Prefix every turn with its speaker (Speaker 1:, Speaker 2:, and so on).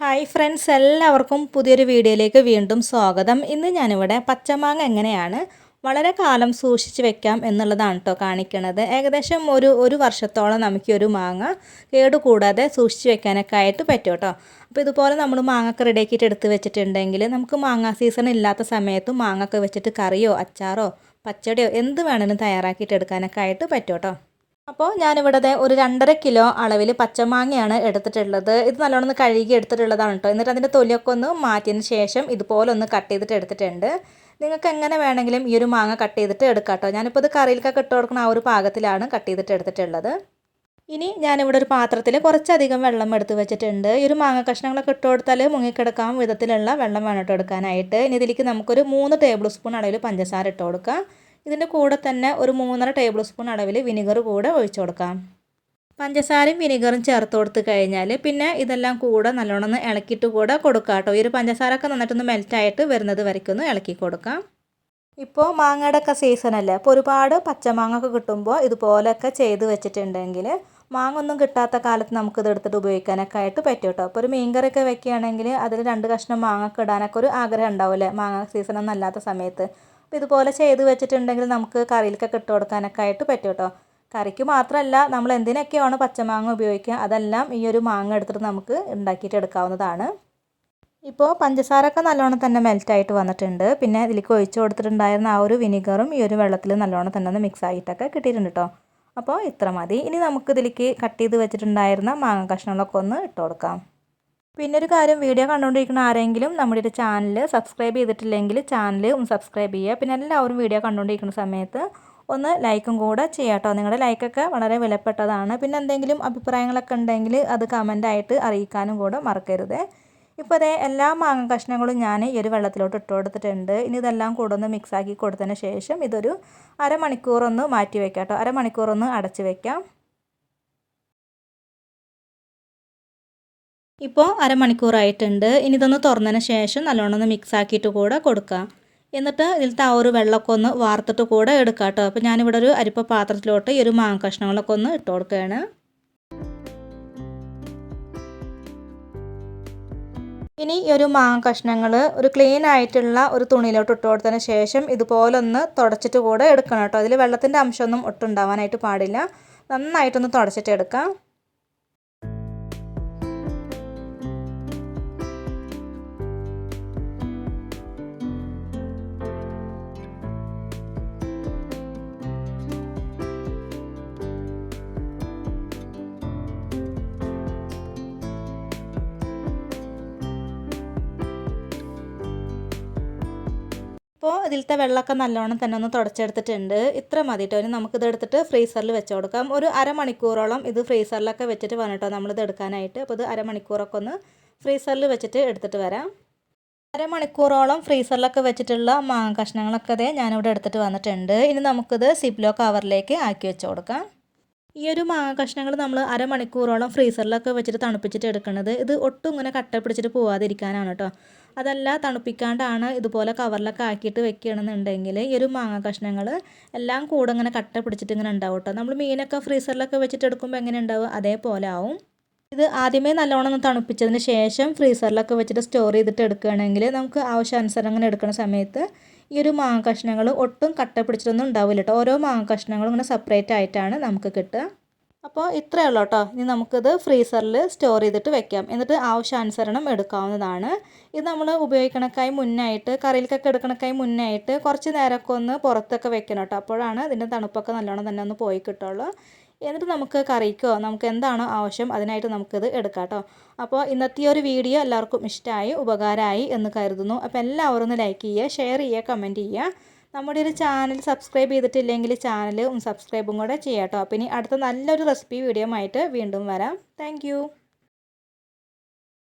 Speaker 1: Hi friends എല്ലാവർക്കും പുതിയൊരു വീഡിയോയിലേക്ക് വീണ്ടും സ്വാഗതം. ഇന്ന് ഞാനിവിടെ പച്ചമാങ്ങ എങ്ങനെയാണ് വളരെ കാലം സൂക്ഷിച്ച് വെക്കാം എന്നുള്ളതാണ് കേട്ടോ കാണിക്കുന്നത് ഏകദേശം ഒരു ഒരു വർഷത്തോളം നമുക്ക് ഒരു മാങ്ങ കേടുകൂടാതെ സൂക്ഷിച്ച് വെക്കാനൊക്കെ ആയിട്ട് പറ്റും കേട്ടോ അപ്പോൾ ഇതുപോലെ നമ്മൾ മാങ്ങയൊക്കെ റെഡിയാക്കിയിട്ട് എടുത്ത് വെച്ചിട്ടുണ്ടെങ്കിൽ നമുക്ക് മാങ്ങ സീസൺ ഇല്ലാത്ത സമയത്ത് മാങ്ങൊക്കെ വെച്ചിട്ട് കറിയോ അച്ചാറോ പച്ചടിയോ എന്ത് വേണമെങ്കിലും തയ്യാറാക്കിയിട്ട് എടുക്കാനൊക്കെ ആയിട്ട് പറ്റും കേട്ടോ അപ്പോൾ ഞാനിവിടെ ഒരു രണ്ടര കിലോ അളവിൽ പച്ചമാങ്ങയാണ് എടുത്തിട്ടുള്ളത്. ഇത് നല്ലോണം കഴുകി എടുത്തിട്ടുള്ളതാണ് കേട്ടോ എന്നിട്ട് അതിന്റെ തൊലിയൊക്കെ ഒന്ന് മാറ്റിയതിന് ശേഷം ഇതുപോലെ ഒന്ന് കട്ട് ചെയ്തിട്ട് എടുത്തിട്ടുണ്ട്. നിങ്ങൾക്ക് എങ്ങനെ വേണമെങ്കിലും ഈ ഒരു മാങ്ങ കട്ട് ചെയ്തിട്ട് എടുക്കാം കേട്ടോ ഞാനിപ്പോൾ ഇത് കറിയിലേക്കൊക്കെ ഇട്ട് കൊടുക്കുന്ന ആ ഒരു പാകത്തിലാണ് കട്ട് ചെയ്തിട്ട് എടുത്തിട്ടുള്ളത്. ഇനി ഞാനിവിടെ ഒരു പാത്രത്തിൽ കുറച്ചധികം വെള്ളം എടുത്ത് വെച്ചിട്ടുണ്ട്. ഈ ഒരു മാങ്ങ കഷ്ണങ്ങളൊക്കെ ഇട്ട് കൊടുത്താൽ മുങ്ങിക്കിടക്കാൻ വിധത്തിലുള്ള വെള്ളം വേണം എടുക്കാനായിട്ട്. ഇനി ഇതിലേക്ക് നമുക്കൊരു മൂന്ന് ടേബിൾ സ്പൂൺ അളവിൽ പഞ്ചസാര ഇട്ട് കൊടുക്കാം. ഇതിന്റെ കൂടെ തന്നെ ഒരു മൂന്നര ടേബിൾ സ്പൂൺ അളവിൽ വിനിഗർ കൂടെ ഒഴിച്ചു കൊടുക്കാം. പഞ്ചസാരയും വിനിഗറും ചേർത്ത് കൊടുത്ത് കഴിഞ്ഞാൽ പിന്നെ ഇതെല്ലാം കൂടെ നല്ലോണം ഒന്ന് ഇളക്കിയിട്ട് കൂടെ കൊടുക്കാം കേട്ടോ. ഈ ഒരു പഞ്ചസാര ഒക്കെ നന്നായിട്ടൊന്ന് മെൽറ്റായിട്ട് വരുന്നത് വരയ്ക്കും ഒന്ന് ഇളക്കി കൊടുക്കാം. ഇപ്പോൾ മാങ്ങയുടെ ഒക്കെ സീസണല്ലേ അപ്പോൾ ഒരുപാട് പച്ചമാങ്ങ ഒക്കെ കിട്ടുമ്പോൾ ഇതുപോലെയൊക്കെ ചെയ്ത് വെച്ചിട്ടുണ്ടെങ്കിൽ മാങ്ങ ഒന്നും കിട്ടാത്ത കാലത്ത് നമുക്കിത് എടുത്തിട്ട് ഉപയോഗിക്കാനൊക്കെ ആയിട്ട് പറ്റും കേട്ടോ. അപ്പോൾ ഒരു മീൻകറിയൊക്കെ വെക്കുകയാണെങ്കിൽ അതിൽ രണ്ട് കഷ്ണം മാങ്ങ ഒക്കെ ഇടാനൊക്കെ ഒരു ആഗ്രഹം ഉണ്ടാവില്ലേ മാങ്ങ സീസണൊന്നും അല്ലാത്ത സമയത്ത്. അപ്പോൾ ഇതുപോലെ ചെയ്ത് വെച്ചിട്ടുണ്ടെങ്കിൽ നമുക്ക് കറിയിലേക്കൊക്കെ ഇട്ട് കൊടുക്കാനൊക്കെ ആയിട്ട് പറ്റും കേട്ടോ. കറിക്ക് മാത്രമല്ല നമ്മൾ എന്തിനൊക്കെയാണ് പച്ചമാങ്ങ ഉപയോഗിക്കുക അതെല്ലാം ഈ ഒരു മാങ്ങ എടുത്തിട്ട് നമുക്ക് ഉണ്ടാക്കിയിട്ട് എടുക്കാവുന്നതാണ്. ഇപ്പോൾ പഞ്ചസാരൊക്കെ നല്ലോണം തന്നെ മെൽറ്റായിട്ട് വന്നിട്ടുണ്ട്. പിന്നെ ഇതിലേക്ക് ഒഴിച്ചു കൊടുത്തിട്ടുണ്ടായിരുന്ന ആ ഒരു വിനിഗറും ഈ ഒരു വെള്ളത്തിൽ നല്ലോണം തന്നെ ഒന്ന് മിക്സ് ആയിട്ടൊക്കെ കിട്ടിയിട്ടുണ്ട് കേട്ടോ. അപ്പോൾ ഇത്ര മതി. ഇനി നമുക്ക് ഇതിലേക്ക് കട്ട് ചെയ്ത് വെച്ചിട്ടുണ്ടായിരുന്ന മാങ്ങ കഷ്ണങ്ങളൊക്കെ ഒന്ന് ഇട്ട് കൊടുക്കാം. പിന്നെ ഒരു കാര്യം വീഡിയോ കണ്ടുകൊണ്ടിരിക്കുന്ന ആരെങ്കിലും നമ്മുടെ ഒരു ചാനൽ സബ്സ്ക്രൈബ് ചെയ്തിട്ടില്ലെങ്കിൽ ചാനൽ ഒന്ന് സബ്സ്ക്രൈബ് ചെയ്യുക. പിന്നെ എല്ലാവരും വീഡിയോ കണ്ടുകൊണ്ടിരിക്കുന്ന സമയത്ത് ഒന്ന് ലൈക്കും കൂടെ ചെയ്യാം കേട്ടോ. നിങ്ങളുടെ ലൈക്കൊക്കെ വളരെ വിലപ്പെട്ടതാണ്. പിന്നെ എന്തെങ്കിലും അഭിപ്രായങ്ങളൊക്കെ ഉണ്ടെങ്കിൽ അത് കമന്റായിട്ട് അറിയിക്കാനും കൂടെ മറക്കരുത്. ഇപ്പോൾ അതേ എല്ലാ മാങ്ങ കഷ്ണങ്ങളും ഞാൻ ഈ ഒരു വെള്ളത്തിലോട്ട് ഇട്ട് കൊടുത്തിട്ടുണ്ട്. ഇനി ഇതെല്ലാം കൂടെ ഒന്ന് മിക്സാക്കി കൊടുത്തതിന് ശേഷം ഇതൊരു അരമണിക്കൂറൊന്ന് മാറ്റി വയ്ക്കാം കേട്ടോ. അരമണിക്കൂറൊന്ന് അടച്ച് വയ്ക്കാം ഇപ്പോൾ അരമണിക്കൂറായിട്ടുണ്ട്. ഇനി ഇതൊന്ന് തുറന്നതിന് ശേഷം നല്ലോണം ഒന്ന് മിക്സ് ആക്കിയിട്ട് കൂടെ കൊടുക്കുക എന്നിട്ട് ഇതിൽ ആ ഒരു വെള്ളമൊക്കെ ഒന്ന് വാർത്തിട്ട് കൂടെ എടുക്കാം കേട്ടോ. അപ്പോൾ ഞാനിവിടെ ഒരു അരിപ്പ പാത്രത്തിലോട്ട് ഈ ഒരു മാങ്ങ കഷ്ണങ്ങളൊക്കെ ഒന്ന് ഇട്ട് കൊടുക്കുകയാണ്. ഇനി ഈ ഒരു മാങ്ങ കഷ്ണങ്ങൾ ഒരു ക്ലീൻ ആയിട്ടുള്ള ഒരു തുണിയിലോട്ട് ഇട്ട് കൊടുത്തതിന് ശേഷം ഇതുപോലൊന്ന് തുടച്ചിട്ട് കൂടെ എടുക്കണം കേട്ടോ. അതിൽ വെള്ളത്തിന്റെ അംശമൊന്നും ഒട്ടുണ്ടാവാനായിട്ട് പാടില്ല. നന്നായിട്ടൊന്ന് തുടച്ചിട്ട് എടുക്കാം. അപ്പോൾ ഇതിലത്തെ വെള്ളമൊക്കെ നല്ലോണം തന്നെ ഒന്ന് തുടച്ചെടുത്തിട്ടുണ്ട്. ഇത്ര മതി കേട്ടോ ഇനി നമുക്കിത് എടുത്തിട്ട് ഫ്രീസറിൽ വെച്ച് കൊടുക്കാം ഒരു അരമണിക്കൂറോളം ഇത് ഫ്രീസറിലൊക്കെ വെച്ചിട്ട് വേണം കേട്ടോ നമ്മളിത് എടുക്കാനായിട്ട്. അപ്പോൾ ഇത് അരമണിക്കൂറൊക്കെ ഒന്ന് ഫ്രീസറിൽ വെച്ചിട്ട് എടുത്തിട്ട് വരാം. അരമണിക്കൂറോളം ഫ്രീസറിലൊക്കെ വെച്ചിട്ടുള്ള മാങ്ങ കഷ്ണങ്ങളൊക്കെ അതേ ഞാനിവിടെ എടുത്തിട്ട് വന്നിട്ടുണ്ട്. ഇനി നമുക്കിത് സിപ്ലോ കവറിലേക്ക് ആക്കി വെച്ച് കൊടുക്കാം ഈ ഒരു മാങ്ങ കഷ്ണങ്ങൾ നമ്മൾ അരമണിക്കൂറോളം ഫ്രീസറിലൊക്കെ വെച്ചിട്ട് തണുപ്പിച്ചിട്ട് എടുക്കുന്നത് ഇത് ഒട്ടും ഇങ്ങനെ കട്ട പിടിച്ചിട്ട് പോവാതിരിക്കാനാണ് കേട്ടോ അതല്ല തണുപ്പിക്കാണ്ടാണ് ഇതുപോലെ കവറിലൊക്കെ ആക്കിയിട്ട് വെക്കുകയാണെന്നുണ്ടെങ്കിൽ ഈ ഒരു മാങ്ങ കഷ്ണങ്ങൾ എല്ലാം കൂടെ ഇങ്ങനെ കട്ട പിടിച്ചിട്ട് ഇങ്ങനെ ഉണ്ടാവും കേട്ടോ നമ്മൾ മീനൊക്കെ ഫ്രീസറിലൊക്കെ വെച്ചിട്ട് എടുക്കുമ്പോൾ എങ്ങനെ ഉണ്ടാവും? അതേപോലെ ആവും. ഇത് ആദ്യമേ നല്ലോണം ഒന്ന് തണുപ്പിച്ചതിന് ശേഷം ഫ്രീസറിലൊക്കെ വെച്ചിട്ട് സ്റ്റോർ ചെയ്തിട്ട് എടുക്കുകയാണെങ്കിൽ നമുക്ക് ആവശ്യാനുസരണം അങ്ങനെ എടുക്കുന്ന സമയത്ത് ഈ ഒരു മാങ്ങ കഷ്ണങ്ങൾ ഒട്ടും കട്ട പിടിച്ചിട്ടൊന്നും ഉണ്ടാവില്ല കേട്ടോ ഓരോ മാങ്ങ കഷ്ണങ്ങളും ഇങ്ങനെ സെപ്പറേറ്റ് ആയിട്ടാണ് നമുക്ക് കിട്ടുക. അപ്പോൾ ഇത്രയേ ഉള്ളൂ കേട്ടോ ഇനി നമുക്കിത് ഫ്രീസറിൽ സ്റ്റോർ ചെയ്തിട്ട് വെക്കാം. എന്നിട്ട് ആവശ്യാനുസരണം എടുക്കാവുന്നതാണ്. ഇത് നമ്മൾ ഉപയോഗിക്കണക്കായി മുന്നായിട്ട് കറിയിലേക്കൊക്കെ എടുക്കണക്കായി മുന്നായിട്ട് കുറച്ച് നേരമൊക്കെ ഒന്ന് പുറത്തൊക്കെ വെക്കണം കേട്ടോ അപ്പോഴാണ് ഇതിന്റെ തണുപ്പൊക്കെ നല്ലോണം തന്നെ ഒന്ന് പോയി കിട്ടുള്ളൂ എന്നിട്ട് നമുക്ക് കറിക്കോ? നമുക്ക് എന്താണോ ആവശ്യം അതിനായിട്ട് നമുക്കിത് എടുക്കാം കേട്ടോ അപ്പോൾ ഇന്നത്തെ ഒരു വീഡിയോ എല്ലാവർക്കും ഇഷ്ടമായി ഉപകാരമായി എന്ന് കരുതുന്നു. അപ്പോൾ എല്ലാവരും ഒന്ന് ലൈക്ക് ചെയ്യുക ഷെയർ ചെയ്യുക കമന്റ് ചെയ്യുക. നമ്മുടെ ഒരു ചാനൽ സബ്സ്ക്രൈബ് ചെയ്തിട്ടില്ലെങ്കിൽ ചാനൽ സബ്സ്ക്രൈബും കൂടെ ചെയ്യാം കേട്ടോ അപ്പോൾ ഇനി അടുത്ത നല്ലൊരു റെസിപ്പി വീഡിയോ ആയിട്ട് വീണ്ടും വരാം. താങ്ക്